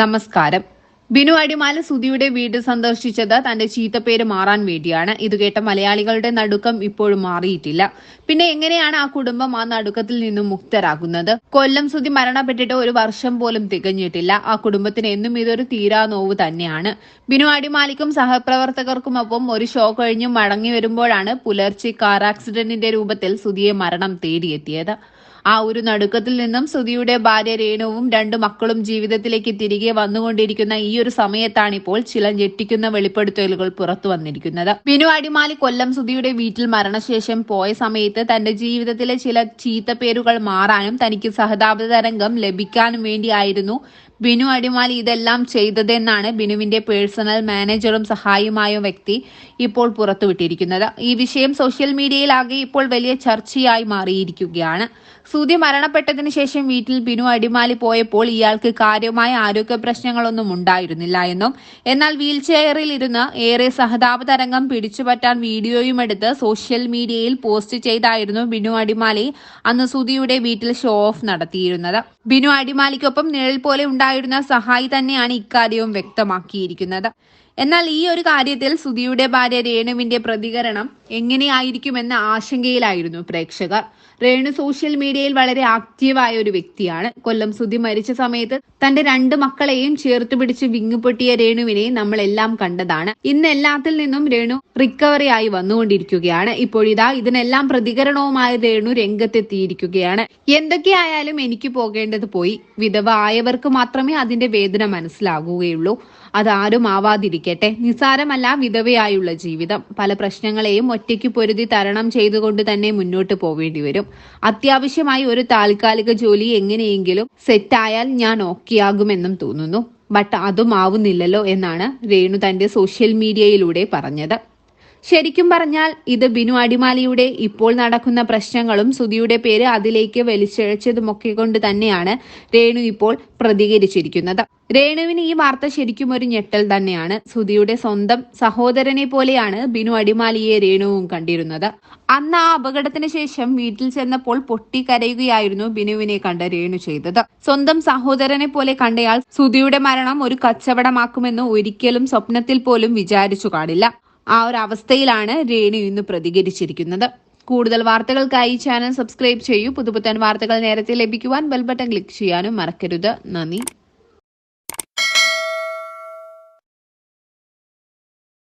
നമസ്കാരം. ബിനു അടിമാല സുധിയുടെ വീട് സന്ദർശിച്ചത് തന്റെ ചീത്തപ്പേര് മാറാൻ വേണ്ടിയാണ്. ഇത് കേട്ട മലയാളികളുടെ നടുക്കം ഇപ്പോഴും മാറിയിട്ടില്ല. പിന്നെ എങ്ങനെയാണ് ആ കുടുംബം ആ നടുക്കത്തിൽ നിന്നും മുക്തരാകുന്നത്? കൊല്ലം സുധി മരണപ്പെട്ടിട്ട് ഒരു വർഷം പോലും തികഞ്ഞിട്ടില്ല. ആ കുടുംബത്തിന് എന്നും ഇതൊരു തീരാ നോവ് തന്നെയാണ്. ബിനു അടിമാലിക്കും സഹപ്രവർത്തകർക്കുമൊപ്പം ഒരു ഷോ കഴിഞ്ഞ് മടങ്ങി വരുമ്പോഴാണ് പുലർച്ചെ കാർ ആക്സിഡന്റിന്റെ രൂപത്തിൽ സുധിയെ മരണം തേടിയെത്തിയത്. ആ ഒരു നടുക്കത്തിൽ നിന്നും സുധിയുടെ ഭാര്യ രേണുവും രണ്ടു മക്കളും ജീവിതത്തിലേക്ക് തിരികെ വന്നുകൊണ്ടിരിക്കുന്ന ഈ ഒരു സമയത്താണ് ഇപ്പോൾ ചില ഞെട്ടിക്കുന്ന വെളിപ്പെടുത്തലുകൾ പുറത്തു വന്നിരിക്കുന്നത്. ബിനു അടിമാലി കൊല്ലം സുധിയുടെ വീട്ടിൽ മരണശേഷം പോയ സമയത്ത് തന്റെ ജീവിതത്തിലെ ചില ചീത്തപ്പേരുകൾ മാറാനും തനിക്ക് സഹതാപ തരംഗം ലഭിക്കാനും വേണ്ടിയായിരുന്നു ബിനു അടിമാലി ഇതെല്ലാം ചെയ്തതെന്നാണ് ബിനുവിന്റെ പേഴ്സണൽ മാനേജറും സഹായിയുമായ വ്യക്തി ഇപ്പോൾ പുറത്തുവിട്ടിരിക്കുന്നത്. ഈ വിഷയം സോഷ്യൽ മീഡിയയിലാകെ ഇപ്പോൾ വലിയ ചർച്ചയായി മാറിയിരിക്കുകയാണ്. സൂതി മരണപ്പെട്ടതിന് ശേഷം വീട്ടിൽ ബിനു അടിമാലി പോയപ്പോൾ ഇയാൾക്ക് കാര്യമായ ആരോഗ്യ പ്രശ്നങ്ങളൊന്നും ഉണ്ടായിരുന്നില്ല എന്നും എന്നാൽ വീൽ ചെയറിൽ ഇരുന്ന് ഏറെ സഹതാപ തരംഗം പിടിച്ചുപറ്റാൻ വീഡിയോയും എടുത്ത് സോഷ്യൽ മീഡിയയിൽ പോസ്റ്റ് ചെയ്തായിരുന്നു ബിനു അടിമാലി അന്ന് സുതിയുടെ വീട്ടിൽ ഷോ ഓഫ് നടത്തിയിരുന്നത്. ബിനു അടിമാലിക്കൊപ്പം നിഴൽ പോലെ ഉണ്ടായിരുന്ന സഹായി തന്നെയാണ് ഇക്കാര്യവും വ്യക്തമാക്കിയിരിക്കുന്നത്. എന്നാൽ ഈ ഒരു കാര്യത്തിൽ സുധിയുടെ ഭാര്യ രേണുവിന്റെ പ്രതികരണം എങ്ങനെയായിരിക്കുമെന്ന ആശങ്കയിലായിരുന്നു പ്രേക്ഷകർ. രേണു സോഷ്യൽ മീഡിയയിൽ വളരെ ആക്റ്റീവായ ഒരു വ്യക്തിയാണ്. കൊല്ലം സുധി മരിച്ച സമയത്ത് തന്റെ രണ്ട് മക്കളെയും ചേർത്ത് പിടിച്ച് വിങ്ങുപൊട്ടിയ രേണുവിനെ നമ്മളെല്ലാം കണ്ടതാണ്. ഇന്ന് എല്ലാത്തിൽ നിന്നും രേണു റിക്കവറി ആയി വന്നുകൊണ്ടിരിക്കുകയാണ്. ഇപ്പോഴിതാ ഇതിനെല്ലാം പ്രതികരണവുമായി രേണു രംഗത്തെത്തിയിരിക്കുകയാണ്. എന്തൊക്കെയായാലും എനിക്ക് പോകേണ്ടത് പോയി. വിധവ ആയവർക്ക് മാത്രമേ അതിന്റെ വേദന മനസ്സിലാകുകയുള്ളൂ. അതാരും ആവാതിരിക്കട്ടെ നിസാരമല്ല വിധവയായുള്ള ജീവിതം. പല പ്രശ്നങ്ങളെയും ഒറ്റയ്ക്ക് പൊരുതി തരണം ചെയ്തുകൊണ്ട് തന്നെ മുന്നോട്ട് പോവേണ്ടി വരും. അത്യാവശ്യമായി ഒരു താൽക്കാലിക ജോലി എങ്ങനെയെങ്കിലും സെറ്റായാൽ ഞാൻ ഓക്കെയാകുമെന്നും തോന്നുന്നു. ബട്ട് അതും ആവുന്നില്ലല്ലോ എന്നാണ് രേണു തന്റെ സോഷ്യൽ മീഡിയയിലൂടെ പറഞ്ഞത്. ശരിക്കും പറഞ്ഞാൽ ഇത് ബിനു അടിമാലിയുടെ ഇപ്പോൾ നടക്കുന്ന പ്രശ്നങ്ങളും സുധിയുടെ പേര് അതിലേക്ക് വലിച്ചിഴച്ചതുമൊക്കെ കൊണ്ട് തന്നെയാണ് രേണു ഇപ്പോൾ പ്രതികരിച്ചിരിക്കുന്നത്. രേണുവിന് ഈ വാർത്ത ശരിക്കും ഒരു ഞെട്ടൽ തന്നെയാണ്. സുധിയുടെ സ്വന്തം സഹോദരനെ പോലെയാണ് ബിനു അടിമാലിയെ രേണുവും കണ്ടിരുന്നത്. അന്ന് ആ അപകടത്തിന് ശേഷം വീട്ടിൽ ചെന്നപ്പോൾ പൊട്ടിക്കരയുകയായിരുന്നു ബിനുവിനെ കണ്ട രേണു ചെയ്തത്. സ്വന്തം സഹോദരനെ പോലെ കണ്ടയാൾ സുധിയുടെ മരണം ഒരു കച്ചവടമാക്കുമെന്ന് ഒരിക്കലും സ്വപ്നത്തിൽ പോലും വിചാരിച്ചു കാണില്ല. ആ ഒരു അവസ്ഥയിലാണ് രേണു ഇന്ന് പ്രതികരിച്ചിരിക്കുന്നത്. കൂടുതൽ വാർത്തകൾക്കായി ചാനൽ സബ്സ്ക്രൈബ് ചെയ്യൂ. പുതുപുത്തൻ വാർത്തകൾ നേരത്തെ ലഭിക്കുവാൻ ബെൽബട്ടൺ ക്ലിക്ക് ചെയ്യാനും മറക്കരുത്. നന്ദി.